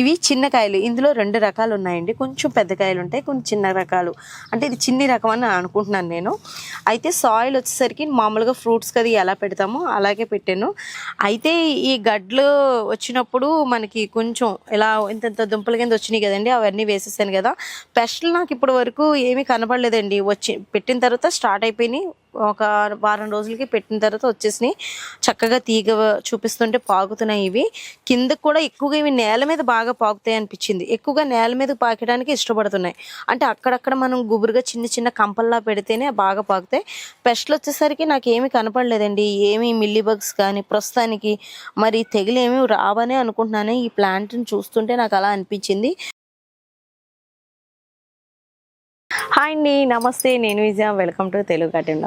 ఇవి చిన్న కాయలు. ఇందులో రెండు రకాలు ఉన్నాయండి. కొంచెం పెద్ద కాయలు ఉంటాయి కొంచెం చిన్న రకాలు. అంటే ఇది చిన్ని రకం అని అనుకుంటున్నాను నేను. అయితే సాయిల్ వచ్చేసరికి మామూలుగా ఫ్రూట్స్ కది ఎలా పెడతామో అలాగే పెట్టాను. అయితే ఈ గడ్లు వచ్చినప్పుడు మనకి కొంచెం ఇలా ఇంత దుంపల కింద వచ్చినాయి కదండి అవన్నీ వేసేసాను కదా. పెస్ట్లు నాకు ఇప్పటి వరకు ఏమీ కనపడలేదండి. వచ్చి పెట్టిన తర్వాత స్టార్ట్ అయిపోయినాయి. ఒక వారం రోజులకి పెట్టిన తర్వాత వచ్చేసినాయి. చక్కగా తీగ చూపిస్తుంటే పాకుతున్నాయి ఇవి. కిందకు కూడా ఎక్కువగా ఇవి నేల మీద బాగా పాకుతాయి అనిపించింది. ఎక్కువగా నేల మీద పాకడానికి ఇష్టపడుతున్నాయి. అంటే అక్కడక్కడ మనం గుబురుగా చిన్న చిన్న కంపల్లా పెడితేనే బాగా పాకుతాయి. పెస్ట్లు వచ్చేసరికి నాకు ఏమి కనపడలేదండి. ఏమీ మిల్లీ బగ్స్ కానీ ప్రస్తుతానికి మరి తెగులు ఏమి రావని అనుకుంటున్నాను. ఈ ప్లాంట్ని చూస్తుంటే నాకు అలా అనిపించింది. హాయ్ అండి నమస్తే నేను Vijaya. Welcome to Telugu garden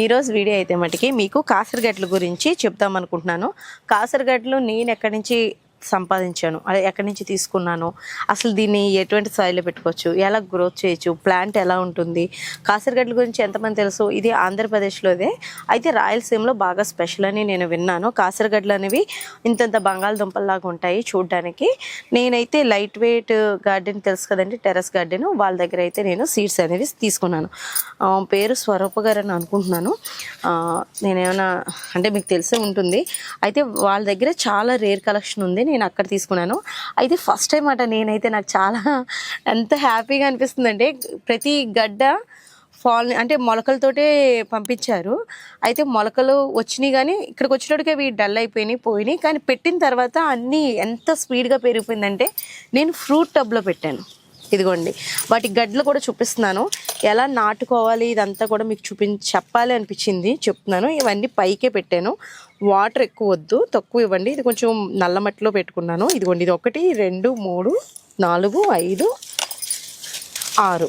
ఈరోజు వీడియో అయితే మటుకి మీకు కాసరగడ్ల గురించి చెప్దాం అనుకుంటున్నాను. నేను ఎక్కడి నుంచి సంపాదించాను. అదే ఎక్కడి నుంచి తీసుకున్నాను. అసలు దీన్ని ఎటువంటి స్థాయిలో పెట్టుకోవచ్చు? ఎలా గ్రోత్ చేయొచ్చు? ప్లాంట్ ఎలా ఉంటుంది? కాసరగడ్డల గురించి ఎంతమంది తెలుసు? ఇది ఆంధ్రప్రదేశ్లోదే. అయితే రాయలసీమలో బాగా స్పెషల్ అని నేను విన్నాను. కాసరగడ్డలు అనేవి ఇంతంత బంగాళదుంపల్లాగా ఉంటాయి చూడడానికి. నేనైతే లైట్ వెయిట్ గార్డెన్ తెలుసు కదండి టెర్రస్ గార్డెన్. వాళ్ళ దగ్గర అయితే నేను సీడ్స్ అనేవి తీసుకున్నాను. పేరు స్వరూప గారు అని అనుకుంటున్నాను. నేనేమైనా అంటే మీకు తెలిసే ఉంటుంది. అయితే వాళ్ళ దగ్గర చాలా రేర్ కలెక్షన్ ఉంది. నేను అక్కడ తీసుకున్నాను. అయితే ఫస్ట్ టైం అట నేనైతే నాకు చాలా ఎంత హ్యాపీగా అనిపిస్తుందంటే ప్రతి గడ్డ ఫాల్ అంటే మొలకలతోటే పంపించారు. అయితే మొలకలు వచ్చినాయి కానీ ఇక్కడికి వచ్చినట్టుగా అవి డల్ అయిపోయినాయి పోయినాయి. కానీ పెట్టిన తర్వాత అన్నీ ఎంత స్పీడ్గా పెరిగిపోయిందంటే నేను ఫ్రూట్ టబ్లో పెట్టాను. ఇదిగోండి. వాటి గడ్లు కూడా చూపిస్తున్నాను. ఎలా నాటుకోవాలి? ఇదంతా కూడా మీకు చూపి చెప్పాలి అనిపించింది. చెప్తున్నాను. ఇవన్నీ పైకే పెట్టాను. వాటర్ ఎక్కువ వద్దు. తక్కువ ఇవ్వండి. ఇది కొంచెం నల్ల మట్టిలో పెట్టుకున్నాను. ఇదిగోండి. ఇది ఒకటి రెండు మూడు నాలుగు ఐదు ఆరు.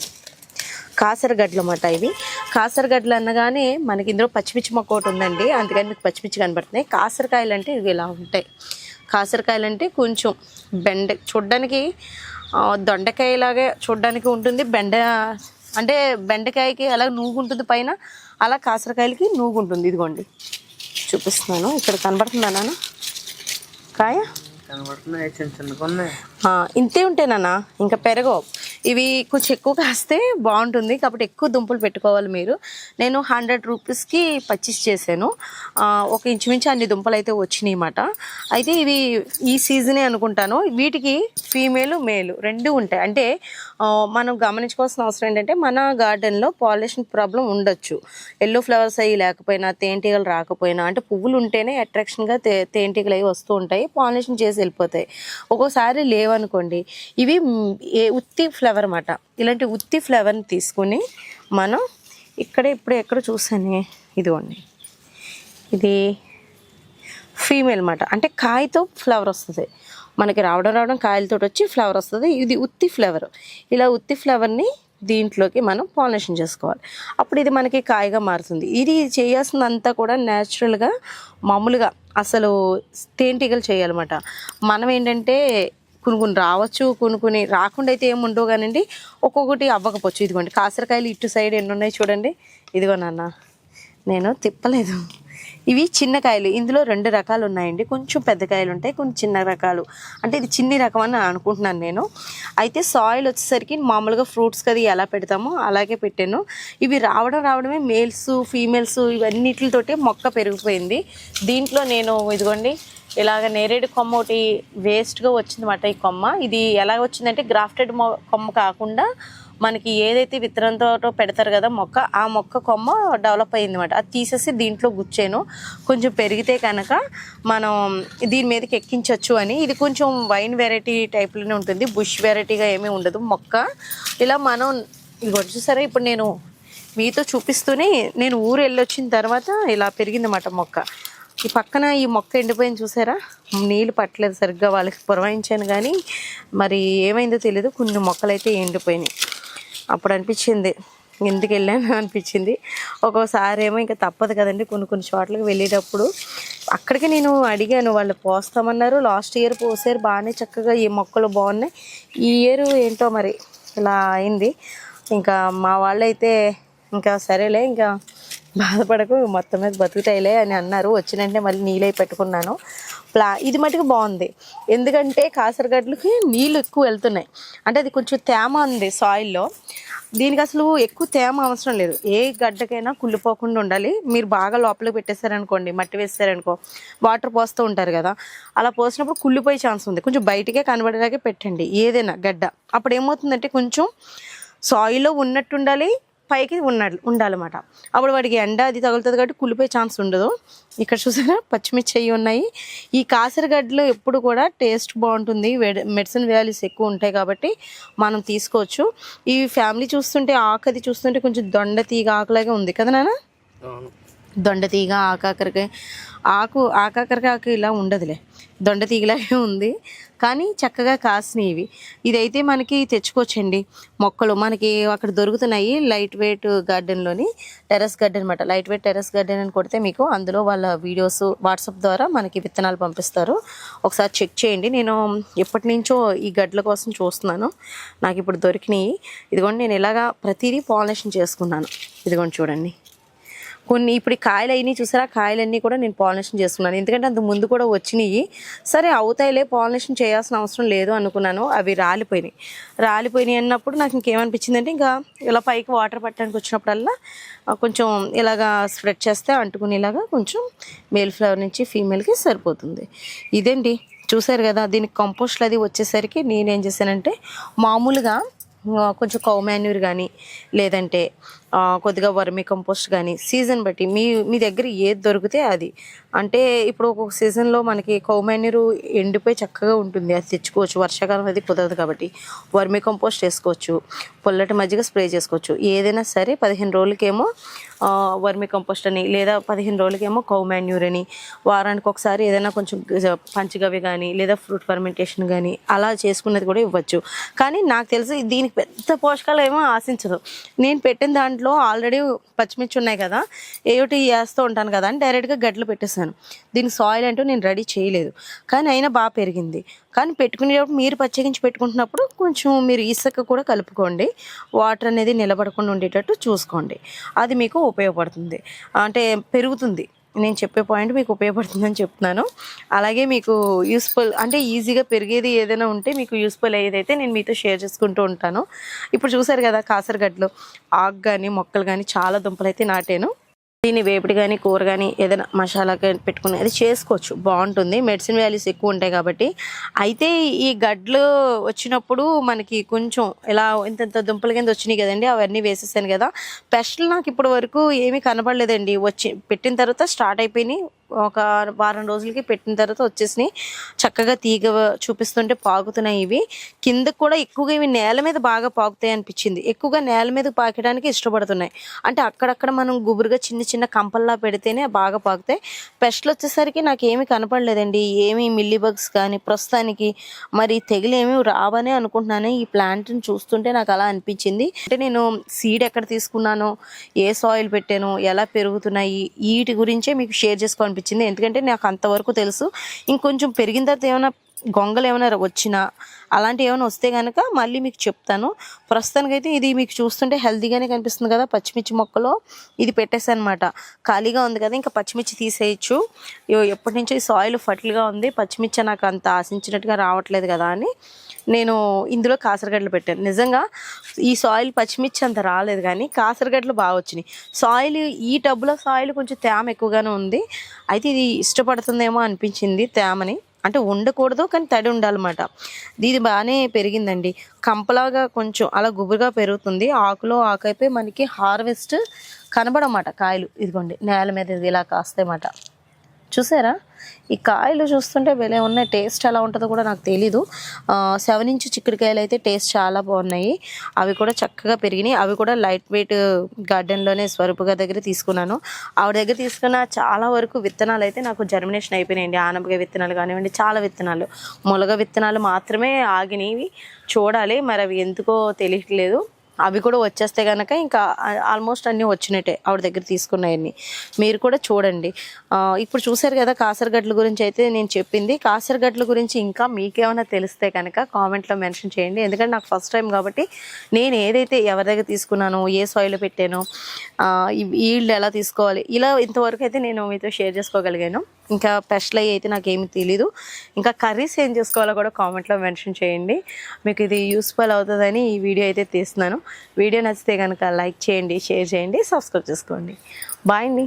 కాసరగడ్డలు అన్నమాట ఇవి. కాసరగడ్డలు అనగానే మనకి ఇందులో పచ్చిమిర్చి మొక్క ఒకటి ఉందండి. అందుకని మీకు పచ్చిమిర్చి కనబడుతున్నాయి. కాసరకాయలు అంటే ఇవి ఇలా ఉంటాయి. కాసరకాయలు అంటే కొంచెం బెండ చూడ్డానికి దొండకాయలాగే చూడ్డానికి ఉంటుంది. బెండ అంటే బెండకాయకి ఎలా నూగు ఉంటుంది పైన అలా కాసరకాయలకి నూగు ఉంటుంది. ఇదిగోండి. చూపిస్తున్నాను. ఇక్కడ కనబడుతుందా నాన్న? కాయ? ఇంతే ఉంటాయి ఇంకా పెరగవు. ఇవి కొంచెం ఎక్కువ కాస్తే బాగుంటుంది. కాబట్టి ఎక్కువ దుంపలు పెట్టుకోవాలి మీరు. నేను హండ్రెడ్ రూపీస్కి పర్చేస్ చేశాను. ఒక ఇంచుమించు అన్ని దుంపలు అయితే వచ్చినాయి అన్నమాట. అయితే ఇవి ఈ సీజనే అనుకుంటాను. వీటికి ఫీమేల్ మేలు రెండు ఉంటాయి. అంటే మనం గమనించుకోవాల్సిన అవసరం ఏంటంటే మన గార్డెన్లో పాలినేషన్ ప్రాబ్లం ఉండొచ్చు. ఎల్లో ఫ్లవర్స్ అయ్యి లేకపోయినా తేనెటీగలు రాకపోయినా అంటే పువ్వులు ఉంటేనే అట్రాక్షన్గా తే తేనెటీగలు అవి వస్తూ ఉంటాయి. పాలినేషన్ చేసి వెళ్ళిపోతాయి. ఒక్కోసారి లేవనుకోండి ఇవి ఏ ఉత్తి ఫ్లవర్ ఫ్లవర్ అన్నమాట ఇలాంటి ఉత్తి ఫ్లవర్ని తీసుకుని మనం ఇక్కడ ఇప్పుడు ఎక్కడ చూసాను ఇదిగోండి. ఇది ఫీమేల్ అన్నమాట అంటే కాయతో ఫ్లవర్ వస్తుంది. మనకి రావడం రావడం కాయలతో వచ్చి ఫ్లవర్ వస్తుంది. ఇది ఉత్తి ఫ్లవర్ ఇలా ఉత్తి ఫ్లవర్ని దీంట్లోకి మనం పాలినేషన్ చేసుకోవాలి. అప్పుడు ఇది మనకి కాయగా మారుతుంది. ఇది చేయాల్సిందంతా కూడా న్యాచురల్గా మామూలుగా అసలు తేనెటీగలు చేయాలన్నమాట. మనం ఏంటంటే కొన్ని కొన్ని రావచ్చు కొన్ని కొన్ని రాకుండా అయితే ఏముండవు కానండి. ఒక్కొక్కటి అవ్వకపోవచ్చు. ఇదిగోండి కాసరకాయలు ఇటు సైడ్ ఎన్ని ఉన్నాయి చూడండి. ఇదిగో నాన్న నేను తిప్పలేదు. ఇవి చిన్న కాయలు. ఇందులో రెండు రకాలు ఉన్నాయండి. కొంచెం పెద్ద కాయలు ఉంటాయి కొన్ని చిన్న రకాలు. అంటే ఇది చిన్ని రకం అని అనుకుంటున్నాను నేను. అయితే సాయిల్ వచ్చేసరికి మామూలుగా ఫ్రూట్స్ అది ఎలా పెడతామో అలాగే పెట్టాను. ఇవి రావడం రావడమే మేల్స్ ఫీమేల్స్ ఇవన్నిటితోటి మొక్క పెరిగిపోయింది. దీంట్లో నేను ఇదిగోండి ఇలాగ నేరేడు కొమ్మ ఒకటి వేస్ట్గా వచ్చిందన్నమాట ఈ కొమ్మ. ఇది ఎలా వచ్చిందంటే గ్రాఫ్టెడ్ మొ కొమ్మ కాకుండా మనకి ఏదైతే విత్తనంతో పెడతారు కదా మొక్క ఆ మొక్క కొమ్మ డెవలప్ అయింది అనమాట అది తీసేసి దీంట్లో గుచ్చాను. కొంచెం పెరిగితే కనుక మనం దీని మీదకి ఎక్కించవచ్చు అని. ఇది కొంచెం వైన్ వెరైటీ టైప్లోనే ఉంటుంది. బుష్ వెరైటీగా ఏమీ ఉండదు. మొక్క ఇలా మనం ఇది చూసారా? ఇప్పుడు నేను మీతో చూపిస్తూనే నేను ఊరు వెళ్ళొచ్చిన తర్వాత ఇలా పెరిగిందన్నమాట మొక్క. ఈ పక్కన ఈ మొక్క ఎండిపోయింది చూసారా? నీళ్ళు పట్టలేదు సరిగ్గా వాళ్ళకి పురవాయించాను కానీ మరి ఏమైందో తెలియదు కొన్ని మొక్కలు అయితే ఎండిపోయినాయి. అప్పుడు అనిపించింది ఎందుకు వెళ్ళాను అనిపించింది. ఒక్కోసారి ఏమో ఇంకా తప్పదు కదండి కొన్ని కొన్ని చోట్లకి వెళ్ళేటప్పుడు. అక్కడికి నేను అడిగాను వాళ్ళు పోస్తామన్నారు. లాస్ట్ ఇయర్ పోసారు బాగానే చక్కగా ఈ మొక్కలు బాగున్నాయి. ఈ ఇయర్ ఏంటో మరి ఇలా అయింది. ఇంకా మా వాళ్ళైతే ఇంకా సరేలే ఇంకా బాధపడకు మొత్తం మీద బతుకుతాయిలే అని అన్నారు. వచ్చిన వెంటనే మళ్ళీ నీళ్ళై పెట్టుకున్నాను. ప్లా ఇది మటుకు బాగుంది. ఎందుకంటే కాసరగడ్లకి నీళ్ళు ఎక్కువ వెళ్తున్నాయి. అంటే అది కొంచెం తేమ ఉంది సాయిల్లో దీనికి అసలు ఎక్కువ తేమ అవసరం లేదు. ఏ గడ్డకైనా కుళ్ళిపోకుండా ఉండాలి. మీరు బాగా లోపలికి పెట్టేశారనుకోండి మట్టి వేసారనుకో వాటర్ పోస్తూ ఉంటారు కదా. అలా పోసినప్పుడు కుళ్ళిపోయే ఛాన్స్ ఉంది. కొంచెం బయటికే కనబడేలాగే పెట్టండి ఏదైనా గడ్డ. అప్పుడు ఏమవుతుందంటే కొంచెం సాయిల్లో ఉన్నట్టు ఉండాలి పైకి ఉండాలి ఉండాలన్నమాట. అప్పుడు వాడికి ఎండ అది తగులుతుంది కాబట్టి కుళ్ళిపోయే ఛాన్స్ ఉండదు. ఇక్కడ చూసారా? పచ్చిమిర్చి అయ్యి ఉన్నాయి. ఈ కాసరగడ్డలో ఎప్పుడు కూడా టేస్ట్ బాగుంటుంది. మెడిసిన్ వాల్యూస్ ఎక్కువ ఉంటాయి కాబట్టి మనం తీసుకోవచ్చు. ఈ ఫ్యామిలీ చూస్తుంటే ఆకు అది చూస్తుంటే కొంచెం దొండ తీగ ఆకులాగే ఉంది కదా నాన్న? దొండతీగ దొండ తీగ ఆకాకరకాయ ఆకు ఆకాకరకాయకు ఇలా ఉండదులే. దొండ తీగలాగే ఉంది. కానీ చక్కగా కాసినవి. ఇదైతే మనకి తెచ్చుకోవచ్చండి. మొక్కలు మనకి అక్కడ దొరుకుతున్నాయి లైట్ వెయిట్ గార్డెన్లోని టెర్రస్ గార్డెన్ అనమాట లైట్ వెయిట్ టెరస్ గార్డెన్ అని కొడితే మీకు అందులో వాళ్ళ వీడియోస్ వాట్సాప్ ద్వారా మనకి విత్తనాలు పంపిస్తారు. ఒకసారి చెక్ చేయండి. నేను ఎప్పటి నుంచో ఈ గడ్డల కోసం చూస్తున్నాను. నాకు ఇప్పుడు దొరికినాయి. ఇదిగోండి నేను ఇలాగా ప్రతిదీ పాలినేషన్ చేసుకున్నాను. ఇదిగోండి చూడండి. కొన్ని ఇప్పుడు కాయలు అయినాయి చూసారా? కాయలన్నీ కూడా నేను పాలినేషన్ చేసుకున్నాను ఎందుకంటే అంత ముందు కూడా వచ్చినాయి. సరే అవుతాయిలే పాలినేషన్ చేయాల్సిన అవసరం లేదు అనుకున్నాను. అవి రాలిపోయినాయి. రాలిపోయినాయి అన్నప్పుడు నాకు ఇంకేమనిపించిందంటే ఇంకా ఇలా పైకి వాటర్ పట్టడానికి వచ్చినప్పుడల్లా కొంచెం ఇలాగా స్ప్రెడ్ చేస్తే అంటుకునేలాగా కొంచెం మేల్ ఫ్లవర్ నుంచి ఫీమేల్కి సరిపోతుంది. ఇదేంటి? చూసారు కదా దీనికి కంపోస్ట్లు అది వచ్చేసరికి నేనేం చేశానంటే మామూలుగా కొంచెం కౌ మాన్యూర్ కానీ లేదంటే కొద్దిగా వర్మి కంపోస్ట్ కానీ సీజన్ బట్టి మీ మీ దగ్గర ఏది దొరికితే అది. అంటే ఇప్పుడు ఒక్కొక్క సీజన్లో మనకి కౌ మాన్యూర్ ఎండిపోయి చక్కగా ఉంటుంది. అది తెచ్చుకోవచ్చు. వర్షాకాలం అది కుదరదు కాబట్టి. వర్మి కంపోస్ట్ వేసుకోవచ్చు. పొల్లటి మజ్జిగ స్ప్రే చేసుకోవచ్చు. ఏదైనా సరే పదిహేను రోజులకేమో వర్మి కంపోస్ట్ అని లేదా పదిహేను రోజులకేమో కౌ మాన్యూర్ అని వారానికి ఒకసారి ఏదైనా కొంచెం పంచగవి కానీ లేదా ఫ్రూట్ ఫర్మెంటేషన్ కానీ అలా చేసుకున్నది కూడా ఇవ్వచ్చు. కానీ నాకు తెలిసి దీనికి పెద్ద పోషకాలు ఏమో ఆశించదు. నేను పెట్టిన దాంట్లో ఆల్రెడీ పచ్చిమిర్చి ఉన్నాయి కదా ఏమిటి వేస్తూ ఉంటాను కదా అని డైరెక్ట్గా గడ్డలు పెట్టేశాను. దీనికి సాయిల్ అంటూ నేను రెడీ చేయలేదు. కానీ అయినా బాగా పెరిగింది. కానీ పెట్టుకునేటప్పుడు మీరు పచ్చగించి పెట్టుకుంటున్నప్పుడు కొంచెం మీరు ఇసుక కూడా కలుపుకోండి. వాటర్ అనేది నిలబడకుండా ఉండేటట్టు చూసుకోండి. అది మీకు ఉపయోగపడుతుంది. అంటే పెరుగుతుంది. నేను చెప్పే పాయింట్ మీకు ఉపయోగపడుతుందని చెప్తున్నాను. అలాగే మీకు యూస్ఫుల్ అంటే ఈజీగా పెరిగేది ఏదైనా ఉంటే మీకు యూస్ఫుల్ అయ్యేదైతే నేను మీతో షేర్ చేసుకుంటూ ఉంటాను. ఇప్పుడు చూసారు కదా కాసరగడ్డలు ఆకు కానీ మొక్కలు కానీ చాలా దుంపలు అయితే నాటాను. దీన్ని వేపుడు కానీ కూర కానీ ఏదైనా మసాలా కానీ పెట్టుకుని అది చేసుకోవచ్చు. బాగుంటుంది. మెడిసిన్ వాల్యూస్ ఎక్కువ ఉంటాయి కాబట్టి. అయితే ఈ గడ్లు వచ్చినప్పుడు మనకి కొంచెం ఇలా ఇంత దుంపలు దుంపల కింద వచ్చినాయి కదండి అవన్నీ వేసేసాను కదా. పెస్ట్లు నాకు ఇప్పటి వరకు ఏమీ కనపడలేదండి వచ్చి పెట్టిన తర్వాత స్టార్ట్ అయిపోయినాయి. ఒక వారం రోజులకి పెట్టిన తర్వాత వచ్చేసినాయి. చక్కగా తీగ చూపిస్తుంటే పాకుతున్నాయి ఇవి. కింద కూడా ఎక్కువగా ఇవి నేల మీద బాగా పాకుతాయి అనిపించింది. ఎక్కువగా నేల మీద పాకడానికి ఇష్టపడుతున్నాయి. అంటే అక్కడక్కడ మనం గుబురుగా చిన్న చిన్న కంపల్లా పెడితేనే బాగా పాకుతాయి. పెస్ట్లు వచ్చేసరికి నాకు ఏమీ కనపడలేదండి. ఏమీ మిల్లీ బగ్స్ కానీ ప్రస్తుతానికి మరి తెగులు రావనే అనుకుంటున్నాను. ఈ ప్లాంట్ని చూస్తుంటే నాకు అలా అనిపించింది. అంటే నేను సీడ్ ఎక్కడ తీసుకున్నానో ఏ సాయిల్ పెట్టాను ఎలా పెరుగుతున్నాయి వీటి గురించే మీకు షేర్ అనిపించింది ఎందుకంటే నాకు అంతవరకు తెలుసు. ఇంకొంచెం పెరిగిన తర్వాత ఏమైనా గొంగలు ఏమైనా వచ్చినా అలాంటివి ఏమైనా వస్తే కనుక మళ్ళీ మీకు చెప్తాను. ప్రస్తుతానికైతే ఇది మీకు చూస్తుంటే హెల్తీగానే కనిపిస్తుంది కదా పచ్చిమిర్చి మొక్కలో. ఇది పెట్టేసానమాట ఖాళీగా ఉంది కదా ఇంకా పచ్చిమిర్చి తీసేయచ్చు. ఎప్పటి నుంచో ఈ సాయిల్ ఫర్టిల్గా ఉంది. పచ్చిమిర్చి నాకు అంత ఆశించినట్టుగా రావట్లేదు కదా అని. నేను ఇందులో కాసరగడ్డలు పెట్టాను. నిజంగా ఈ సాయిల్ పచ్చిమిర్చి అంత రాలేదు కానీ కాసరగడ్డలు బాగా వచ్చినాయి. సాయిల్ ఈ టబ్లో సాయిల్ కొంచెం తేమ ఎక్కువగానే ఉంది. అయితే ఇది ఇష్టపడుతుందేమో అనిపించింది తేమని. అంటే ఉండకూడదు కానీ తడి ఉండాలన్నమాట. ఇది బాగానే పెరిగిందండి. కంపలాగా కొంచెం అలా గుబురుగా పెరుగుతుంది. ఆకులో ఆకైపోయి మనకి హార్వెస్ట్ కనబడమాట కాయలు. ఇదిగోండి నేల మీద ఇది ఇలా కాస్తాయన్నమాట. చూసారా? ఈ కాయలు చూస్తుంటే భలే ఉన్నాయి. టేస్ట్ ఎలా ఉంటుందో కూడా నాకు తెలీదు. సెవెన్ ఇంచ్ చిక్కుడుకాయలు అయితే టేస్ట్ చాలా బాగున్నాయి. అవి కూడా చక్కగా పెరిగినాయి. అవి కూడా లైట్ వెయిట్ గార్డెన్లోనే స్వరూపుగా దగ్గర తీసుకున్నాను. ఆవిడ దగ్గర తీసుకున్న చాలా వరకు విత్తనాలు అయితే నాకు జర్మినేషన్ అయిపోయినాయండి. ఆనపకాయ విత్తనాలు కానివ్వండి చాలా విత్తనాలు. మొలగ విత్తనాలు మాత్రమే ఆగినవి. చూడాలి. మరి అవి ఎందుకో తెలియట్లేదు. అవి కూడా వచ్చేస్తే కనుక ఇంకా ఆల్మోస్ట్ అన్నీ వచ్చినట్టే ఆవిడ దగ్గర తీసుకున్నాయన్ని. మీరు కూడా చూడండి. ఇప్పుడు చూసారు కదా కాసరగడ్ల గురించి అయితే నేను చెప్పింది. కాసరగడ్ల గురించి ఇంకా మీకేమైనా తెలిస్తే కనుక కామెంట్లో మెన్షన్ చేయండి. ఎందుకంటే నాకు ఫస్ట్ టైం కాబట్టి నేను ఏదైతే ఎవరి దగ్గర తీసుకున్నానో ఏ సాయిల్ పెట్టానో ఈ- ఈల్డ్ ఎలా తీసుకోవాలి ఇలా ఇంతవరకు అయితే నేను మీతో షేర్ చేసుకోగలిగాను. ఇంకా స్పెషల్ అయ్యి అయితే నాకు తెలీదు. ఇంకా కర్రీస్ ఏం చేసుకోవాలో కూడా కామెంట్లో మెన్షన్ చేయండి. మీకు ఇది యూస్ఫుల్ అవుతుందని ఈ వీడియో అయితే తీస్తున్నాను. వీడియో నచ్చితే కనుక లైక్ చేయండి షేర్ చేయండి సబ్స్క్రైబ్ చేసుకోండి. బాయ్ అండి.